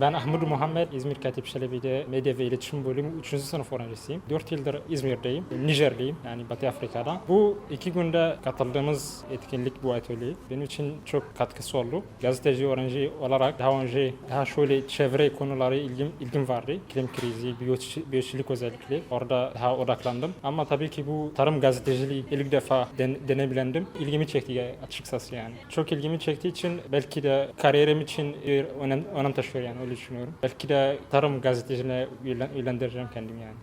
Ben Ahmet Muhammed, İzmir Katip Çelebi'de Medya ve İletişim Bölümü 3. sınıf öğrencisiyim. 4 yıldır İzmir'deyim, Nijerliyim yani Batı Afrika'da. Bu iki günde katıldığımız etkinlik bu atölye benim için çok katkısı oldu. Gazeteci öğrenci olarak daha önce daha şöyle çevre konuları ilgim, ilgim vardı. İklim krizi, biyoçi- biyoçilik özellikle orada daha odaklandım. Ama tabii ki bu tarım gazeteciliği ilk defa den, denebilendim. İlgimi çekti açıkçası yani. Çok ilgimi çektiği için belki de kariyerim için bir önem, önem taşıyor yani öyle düşünüyorum. Belki de tarım gazeteciliğine yönlen- yönlendireceğim kendimi yani.